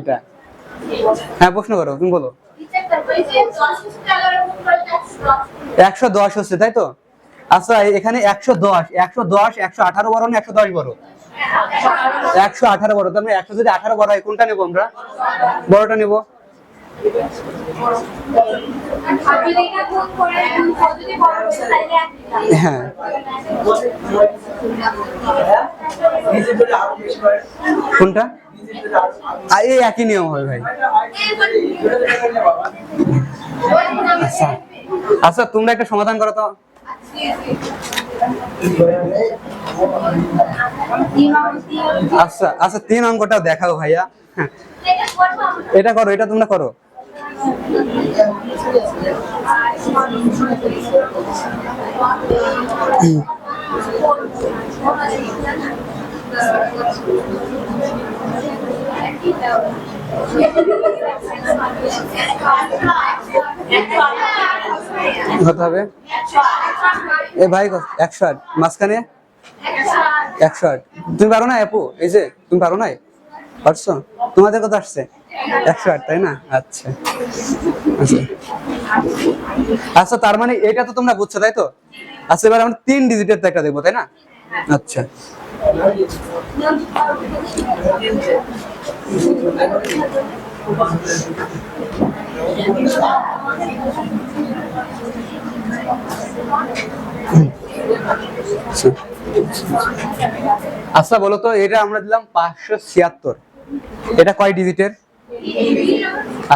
এটা। হ্যাঁ প্রশ্ন করো, তুমি বলো। একশো দশ হচ্ছে, তাই তো? আচ্ছা এখানে একশো দশ একশো দশ, একশো আঠারো বড় একশো দশ বড়? একশো আঠারো বড়, তার মানে একশো যদি আঠারো বড় হয়, কোনটা নেব আমরা? বড়টা নেব। হ্যাঁ। কোনটা? আর এই একই নিয়ম হবে ভাই। আচ্ছা। আচ্ছা তোমরা একটা সমাধান করো তো। আচ্ছা আচ্ছা তিন অঙ্কটা দেখাও ভাইয়া। হ্যাঁ, এটা করো এটা তোমরা করো। হতে হবে? এ ভাই একশো আট মাঝখানে? একশো আট তুমি পারো না অ্যাপু এই যে, তুমি পারো না পারছ? তোমাদের কত আসছে। একশো আট তাই না? আচ্ছা। আচ্ছা। আচ্ছা তার মানে এটা তো তোমরা বুঝছ, তাই তো? আচ্ছা এবার আমরা তিন ডিজিটের তো একটা দেখব, তাই না? আচ্ছা। আচ্ছা। বলো তো, এটা আমরা দিলাম পাঁচশো ছিয়াত্তর। এটা কয় ডিজিটের?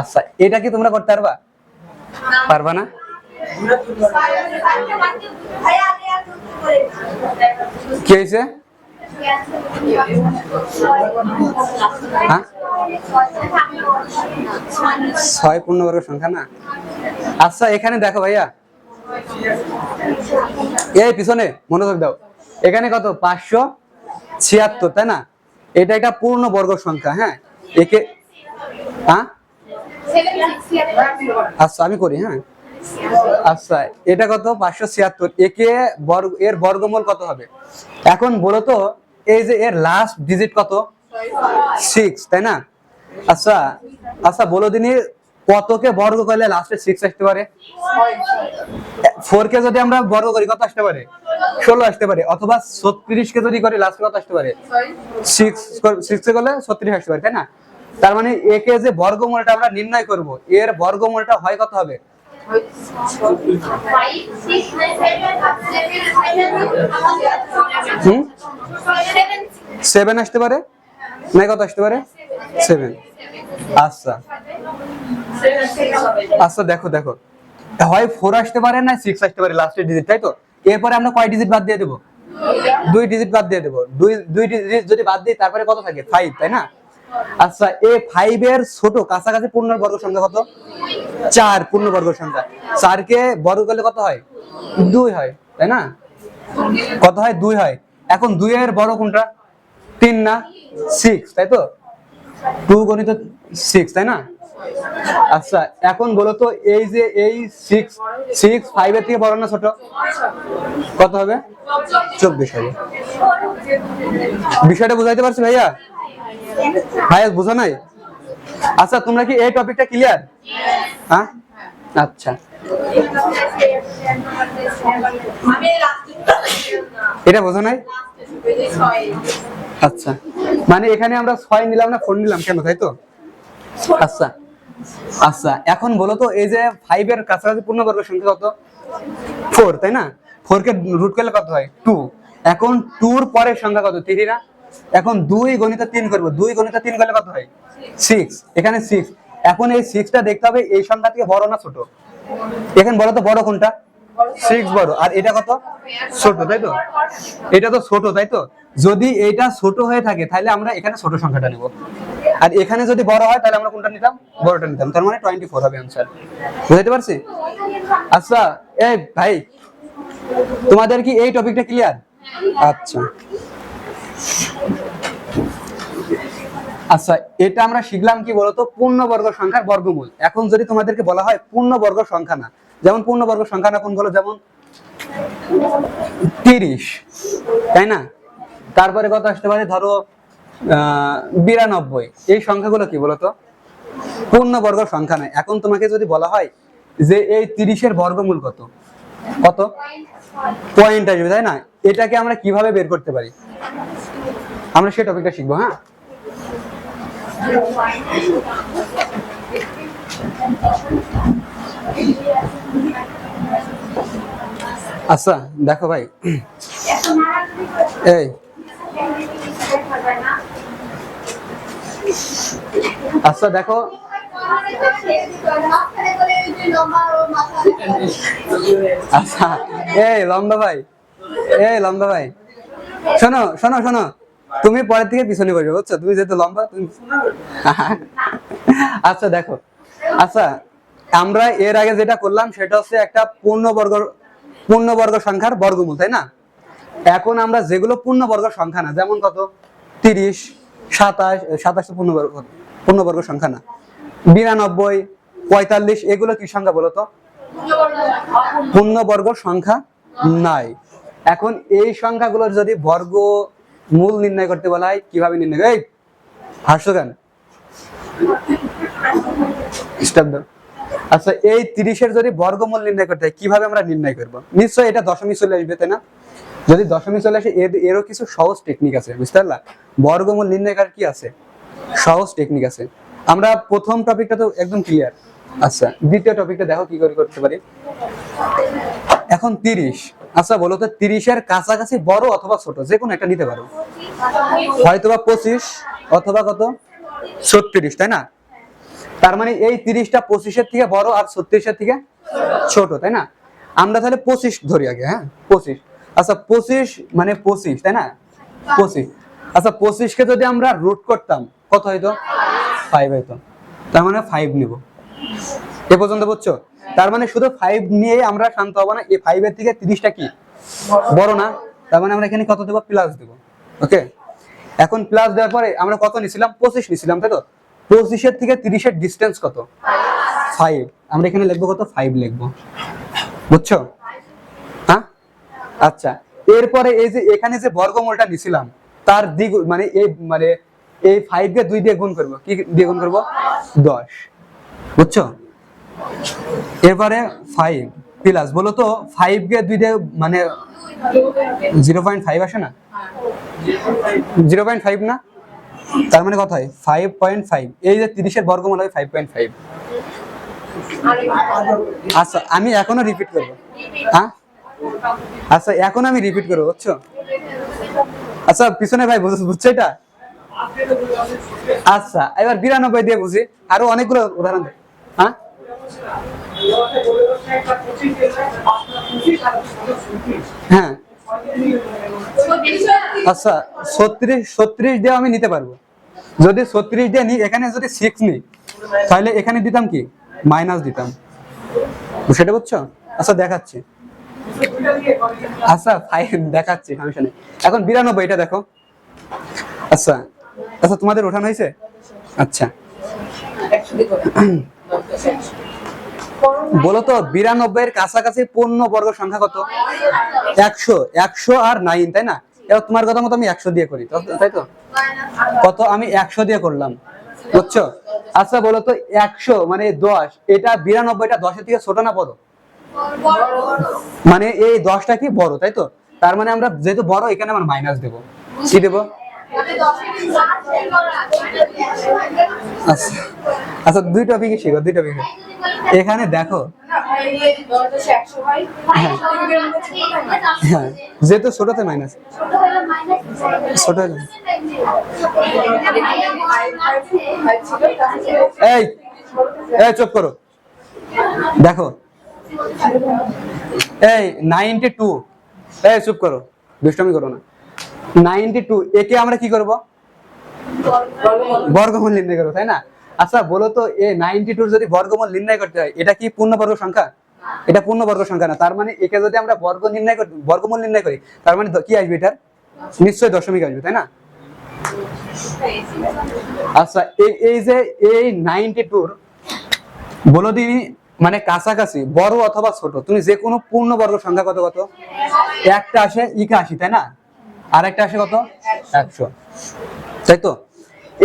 আচ্ছা এটা কি তোমরা করতে পারবা? পারবা না? কি হয়েছে? হ্যাঁ ছয় পূর্ণবর্গ সংখ্যা না? আচ্ছা এখানে দেখো ভাইয়া। এই পিছনে মনোযোগ দাও। এখানে কত? পাঁচশো ছিয়াত্তর, তাই না? এটা একটা পূর্ণ বর্গ সংখ্যা হ্যাঁ? একে হ্যাঁ? আচ্ছা আমি করি হ্যাঁ? আচ্ছা এটা কত? পাঁচশো ছিয়াত্তর। একে বর্গ, এর বর্গমূল কত হবে? এখন বলো তো এই যে এর লাস্ট ডিজিট কত? সিক্স তাই না? আচ্ছা আচ্ছা বলো দিনই কতকে বর্গ করলে লাস্টে সিক্স আসতে পারে? ফোর কে যদি আমরা বর্গ করি, কত আসতে পারে? ষোলো আসতে পারে, অথবা ছত্রিশ কে যদি করি লাস্টে কত আসতে পারে? সিক্স সিক্স করলে ছত্রিশ আসতে পারে, তাই না? তার মানে একে যে বর্গমূলটা আমরা নির্ণয় করব, এর বর্গমূলটা হয় কত হবে? সেভেন আসতে পারে? না কত আসতে পারে? সেভেন আচ্ছা। আচ্ছা দেখো দেখো। হয় ফোর আসতে পারে না সিক্স আসতে পারে লাস্টের ডিজিট তাই তো? এরপরে আমরা কয় ডিজিট বাদ দিয়ে দেবো? দুই ডিজিট বাদ দিয়ে দেবো। দুই দুই ডিজিট যদি বাদ দিই, তারপরে কত থাকে? ফাইভ তাই না? আচ্ছা এ ফাইভ এর ছোট কাছাকাছি পূর্ণ বর্গ সংখ্যা কত? চার, পূর্ণ বর্গ সংখ্যা। চারকে বর্গ করলে কত হয়? দুই হয়, তাই না? কত হয়? দুই হয়। এখন দুই এর বড় কোনটা? তিন না? সিক্স তাই তো? টু গণিত সিক্স তাই না? আচ্ছা এখন বলো তো, এই যে এই সিক্স সিক্স ফাইভ এর থেকে বড় না ছোট? কত হবে? চব্বিশ হবে। বিষয়টা বুঝাইতে পারছি ভাইয়া? ভাইয়া, বুঝা নাই? আচ্ছা তোমরা কি এই টপিকটা ক্লিয়ার হ্যাঁ? আচ্ছা। এটা বোঝা নাই? আচ্ছা। মানে এখানে আমরা ছয় নিলাম না ফোন নিলাম কেন, তাই তো? আচ্ছা। আচ্ছা এখন বলো তো, এই যে ফাইভ এর কাছাকাছি পূর্ণবর্গ সংখ্যা কত? ফোর তাই না? ফোর কে রুট করলে কত হয়? টু এখন টুর পরের সংখ্যা কত? থ্রি না এখন দুই গণিত তিন করব। দুই গণিত তিন করলে কত হয়? সিক্স এখানে সিক্স এখন এই সিক্সটা দেখতে হবে এই সংখ্যা থেকে বড় না ছোট? এখানে বলো তো বড় কোনটা? সিক্স বড়। আর এটা কত? ছোট, তাই তো? এটা তো ছোট, তাই তো? যদি এটা ছোট হয়ে থাকে, তাহলে আমরা এখানে ছোট সংখ্যাটা নেব। আর এখানে যদি বড় হয়, তাহলে আমরা কোনটা নিতাম? বড়টা নিতাম। তার মানে টোয়েন্টি ফোর হবে আনসার বুঝতে পারছি? আচ্ছা এই ভাই, তোমাদের কি এই টপিকটা ক্লিয়ার আচ্ছা। আচ্ছা এটা আমরা শিখলাম কি বলতো? পূর্ণবর্গ সংখ্যার বর্গমূল। এখন যদি তোমাদেরকে বলা হয় পূর্ণবর্গ সংখ্যা না, যেমন পূর্ণবর্গ সংখ্যা না কোনগুলো? যেমন তিরিশ, তাই না? তারপরে কত আসতে পারে? ধরো বিরানব্বই। এই সংখ্যাগুলো কি বলতো? পূর্ণবর্গ সংখ্যা নয়। এখন তোমাকে যদি বলা হয় যে এই তিরিশের বর্গমূল কত? কত? পয়েন্ট আসবে, তাই না? এটাকে আমরা কীভাবে বের করতে পারি? আমরা সেই টপিকটা শিখব হ্যাঁ? আচ্ছা দেখো ভাই। এই। আচ্ছা দেখো। আচ্ছা এই লম্বা ভাই, এই লম্বা ভাই। শোনো শোনো শোনো। তুমি পরের থেকে পিছনে বসবে, বুঝছ? তুমি যেহেতু লম্বা, তুমি আচ্ছা দেখো। আচ্ছা আমরা এর আগে যেটা করলাম, সেটা হচ্ছে একটা পূর্ণবর্গ পূর্ণবর্গ সংখ্যার বর্গমূল, তাই না? এখন আমরা যেগুলো পূর্ণবর্গ সংখ্যা না, যেমন কত? তিরিশ, সাতাশ সাতাশ পূর্ণবর্গ পূর্ণবর্গ সংখ্যা না। বিরানব্বই, পঁয়তাল্লিশ, এগুলো কি সংখ্যা বলো তো? পূর্ণবর্গ সংখ্যা নাই। এখন এই সংখ্যাগুলোর যদি বর্গ মূল নির্ণয় করতে বলা হয়, কীভাবে নির্ণয়? এই হাসছো কেন। আচ্ছা এই তিরিশের যদি বর্গমূল নির্ণয় করতে হয়, কীভাবে আমরা নির্ণয় করব? নিশ্চয়ই এটা দশমিক চলে আসবে, তাই না? যদি দশমিক চলে আসে, এর এরও কিছু সহজ টেকনিক আছে, বুঝতে পারলা? বর্গমূল নির্ণয় করার কি আছে? সহজ টেকনিক আছে। আমরা প্রথম টপিকটা তো একদম ক্লিয়ার আচ্ছা দ্বিতীয় টপিকটা দেখো কি করে করতে পারি। এখন তিরিশ। আচ্ছা বলো তো, তিরিশের কাছাকাছি বড় অথবা ছোট, যে কোনো একটা নিতে পারো। হয়তোবা পঁচিশ, অথবা কত? ছত্রিশ, তাই না? তার মানে এই তিরিশটা পঁচিশের থেকে বড় আর ছত্রিশের থেকে ছোট, তাই না? আমরা তাহলে পঁচিশ ধরি আগে হ্যাঁ? পঁচিশ। আচ্ছা পঁচিশ মানে পঁচিশ, তাই না? পঁচিশ। আচ্ছা পঁচিশকে যদি আমরা রুট করতাম, কত হয়তো ফাইভ হইতো। তার মানে ফাইভ নিব। এ পর্যন্ত বুঝছ? তার মানে শুধু ফাইভ নিয়ে আমরা শান্ত হব না, এই ফাইভের থেকে তিরিশটা কি? বড় না? তার মানে আমরা এখানে কত দেবো? প্লাস দেবো। ওকে এখন প্লাস দেওয়ার পরে আমরা কত নিছিলাম? পঁচিশ নিছিলাম, তাই তো? পঁচিশের থেকে তিরিশের ডিস্টেন্স কত? ফাইভ আমরা এখানে লিখব কত? ফাইভ লিখব। বুঝছ? হ্যাঁ? আচ্ছা। এরপরে এই যে এখানে যে বর্গমূলটা নিছিলাম, তার দ্বিগুণ মানে এই মানে এই ফাইভ কে দুই দিয়ে গুণ করব। কি দিয়ে গুণ করব? দশ। বুঝছ? এরপরে ফাইভ প্লাস বলো তো ফাইভ কে দুই মানে জিরো পয়েন্ট ফাইভ আসে না? জিরো পয়েন্ট ফাইভ না? তার মানে কত হয়? ফাইভ পয়েন্ট ফাইভ এই যে তিরিশের বর্গমূল হয় ফাইভ পয়েন্ট ফাইভ আচ্ছা আমি এখনও রিপিট করব। হ্যাঁ? আচ্ছা এখন আমি রিপিট করব, বুঝছ? আচ্ছা পিছনে ভাই, বুঝ- বুঝছ এটা? আচ্ছা এবার বিরানব্বই দিয়ে বুঝি। আরও অনেকগুলো উদাহরণ হ্যাঁ? হ্যাঁ। আচ্ছা ছত্রিশ ছত্রিশ দিয়ে আমি নিতে পারব। যদি ছত্রিশ দিয়ে নিই এখানে যদি সিক্স নিই তাহলে এখানে দিতাম কি? মাইনাস দিতাম। সেটা বুঝছ আচ্ছা দেখাচ্ছি। আচ্ছা ফাইন দেখাচ্ছি, সমস্যা নেই। এখন বিরানব্বই, এটা দেখো। আচ্ছা আচ্ছা তোমাদের ওঠানো হয়েছে? আচ্ছা। বলো তো বিরানব্বই এর কাছাকাছি পূর্ণ বর্গ সংখ্যা কত? একশো একশো আর নাইন তাই না? এবার তোমার কথা মতো আমি একশো দিয়ে করি তাই তো? কত আমি একশো দিয়ে করলাম বুঝছ? আচ্ছা বলো তো একশো মানে দশ এটা বিরানব্বইটা দশের থেকে ছোট না বড়? মানে এই দশটা কি বড় তাই তো? তার মানে আমরা যেহেতু বড় এখানে আমরা মাইনাস দেবো। কি দেবো? আচ্ছা। আচ্ছা দুই টপিকই শিখো দুই টপিক এখানে দেখো। হ্যাঁ। যেহেতু ছোটতে মাইনাস এই এই চুপ করো। দেখো। এই নাইনটি টু এই, চুপ করো। দুষ্টমি করো না। নাইনটি টু একে আমরা কি করব? বর্গমূল নির্ণয় করব, তাই না? আচ্ছা বলো তো, এ নাইনটি টুর যদি বর্গমূল নির্ণয় করতে হয়, এটা কি পূর্ণবর্গ সংখ্যা? এটা পূর্ণবর্গ সংখ্যা না, তার মানে একে যদি আমরা বর্গ নির্ণয় করি বর্গমূল নির্ণয় করি, তার মানে কি আসবে এটার? নিশ্চয়ই দশমিক আসবে, তাই না? আচ্ছা এই যে এই নাইনটি টুর বলো দিনি মানে কাছাকাছি, বড় অথবা ছোট, তুমি যে কোনো পূর্ণবর্গ সংখ্যা কত কত? একটা আসে, ইকা আশি তাই না? আর একটা আসে কত? একশো। তাই তো?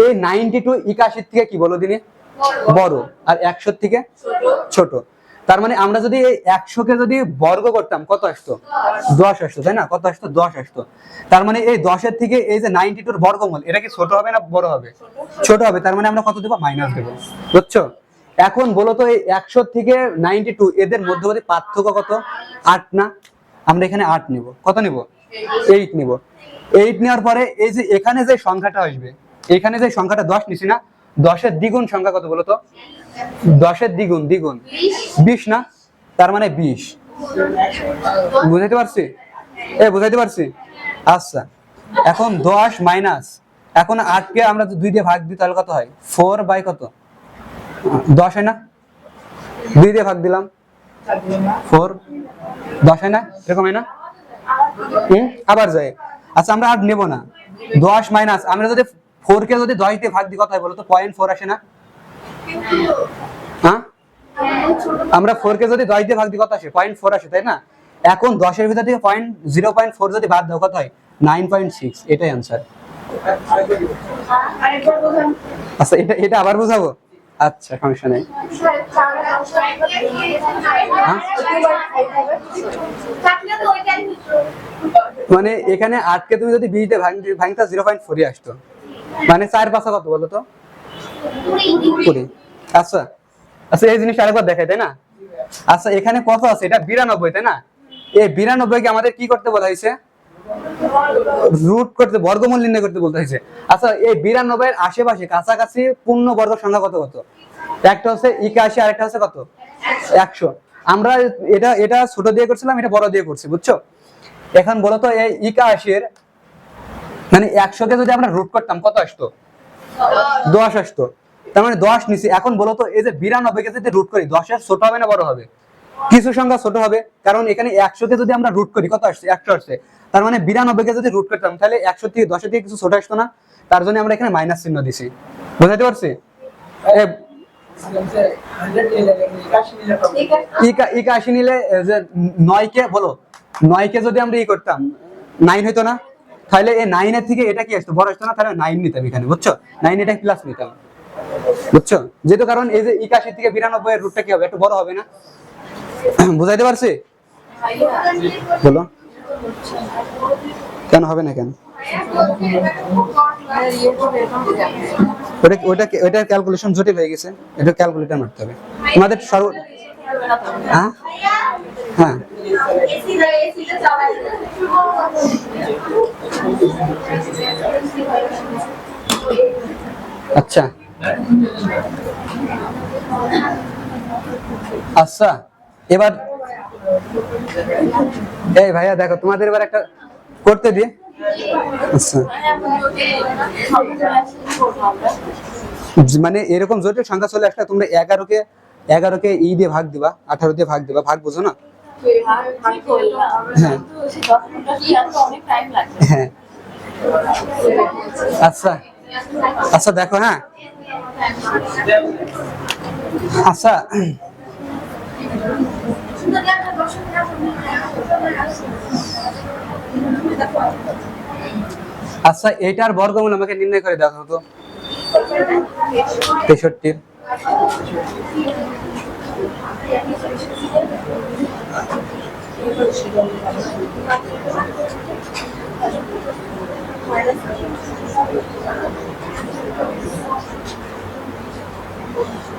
এই নাইনটি টু একাশির থেকে কি বলো দিনে? বড়। আর একশোর থেকে? ছোট। তার মানে আমরা যদি এই একশোকে যদি বর্গ করতাম কত আসতো? দশ। আসতো তাই না? কত আসতো? দশ আসতো। তার মানে এই দশের থেকে এই যে নাইনটি টুর বর্গমূল এটা কি ছোট হবে না বড় হবে? ছোট। হবে। তার মানে আমরা কত দেবো? মাইনাস দেবো। বুঝছ? এখন বলো তো এই একশো থেকে নাইনটি টু এদের মধ্যবর্তী পার্থক্য কত? আট না? আমরা এখানে আট নিব। কত নিব? এইট। নিব। এইট নেওয়ার পরে এই যে এখানে যে সংখ্যাটা আসবে এখানে যে সংখ্যাটা দশ নিছি না, দশের দ্বিগুণ সংখ্যা কত বলো তো দশের দ্বিগুণ দ্বিগুণ। বিশ না? তার মানে বিশ। বুঝাইতে পারছি? এ, বুঝাইতে পারছি? আচ্ছা। এখন দশ মাইনাস, এখন আটকে আমরা দুই দিয়ে ভাগ দিই, তাহলে কত হয়? ফোর বাই কত? দশ হয় না? দুই দিয়ে ভাগ দিলাম। ফোর। দশ হয় না? এরকম হয় না? আবার যায়। আচ্ছা আমরা আট নেব না। দশ মাইনাস, আমরা যদি ফোর কে যদি দশ দিয়ে ভাগ দিই, কত হয় বলো তো? পয়েন্ট ফোর আসে না? হ্যাঁ? আমরা ফোর কে যদি দশ দিয়ে ভাগ দিই, কত আসে? পয়েন্ট ফোর আসে, তাই না? এখন দশের ভিতর থেকে পয়েন্ট জিরো পয়েন্ট ফোর যদি বাদ দাও, কত হয়? নাইন পয়েন্ট সিক্স এটাই অ্যান্সার আচ্ছা এটা এটা আবার বোঝাবো? আচ্ছা সমস্যা নেই। হ্যাঁ? মানে এখানে আটকে তুমি যদি বিশ দিয়ে ভাঙ- ভাঙতা জিরো পয়েন্ট ফোরই আসতো। মানে চার পাঁচা কত বলো তো। কুড়ি। আচ্ছা। আচ্ছা এই জিনিসটা আরেকবার দেখাই, তাই না? আচ্ছা এখানে কত আছে? এটা বিরানব্বই, তাই না? এই বিরানব্বই কে আমাদের কি করতে বলা হয়েছে? রুট করতে, বর্গমূল নির্ণয় করতে বলতে হয়েছে। আচ্ছা এই বিরানব্বই এর আশেপাশে, কাছাকাছি পূর্ণ বর্গ সংখ্যা কত কত? একটা হচ্ছে একাশি আর একটা হচ্ছে কত? একশো। আমরা এটা এটা ছোট দিয়ে করছিলাম, এটা বড় দিয়ে করছি, বুঝছ? এখন বলো তো, এই একাশির মানে একশোকে যদি আমরা রুট করতাম, কত আসতো? দশ আসতো। তার মানে দশ নিচে। এখন বলো তো, এই যে বিরানব্বই কে যদি রুট করি, দশের ছোট হবে না বড় হবে? কিছু সংখ্যা ছোট হবে, কারণ এখানে একশোকে যদি আমরা রুট করি, কত আসছে? একশো আসছে। তার মানে বিরানব্বই কে যদি রুট করতাম, তাহলে একশো থেকে দশের থেকে কিছু ছোট আসতো না। তার জন্য আমরা এখানে মাইনাস চিহ্ন দিছি। বুঝাতে পারছি? একাশি নিলে যে নয় কে বলো নয় কে যদি আমরা ই করতাম নাইন হইতো না? তাহলে এই নাইনের থেকে এটা কি আসতো? বড় আসতো না? তাহলে নাইন নিতাম এখানে, বুঝছ? নাইন এটা প্লাস নিতাম, বুঝছ? যেহেতু কারণ এই যে একাশি থেকে বিরানব্বই এর রুটটা কি হবে? একটু বড় হবে না? বুঝাইতে পারছি? বলো। কেন হবে না কেন? ওটা ওটা ওটার ক্যালকুলেশন জটিল হয়ে গেছে। এটা ক্যালকুলেটর মারতে হবে। আমাদের সর্ব হ্যাঁ? হ্যাঁ। আচ্ছা। আচ্ছা এবার এই ভাইয়া দেখো তোমাদের এবার একটা করতে দিয়ে আচ্ছা। মানে এরকম জটিল সংখ্যা চলে আসলে তোমরা এগারো এগারোকে এগারোকে ই দিয়ে ভাগ দিবা আঠারো দিয়ে ভাগ দিবা ভাগ বুঝো না? হ্যাঁ। আচ্ছা। আচ্ছা দেখো হ্যাঁ। আচ্ছা। আচ্ছা এইটার বর্গমূল আমাকে নির্ণয় করে দেখো তো। তেষট্টির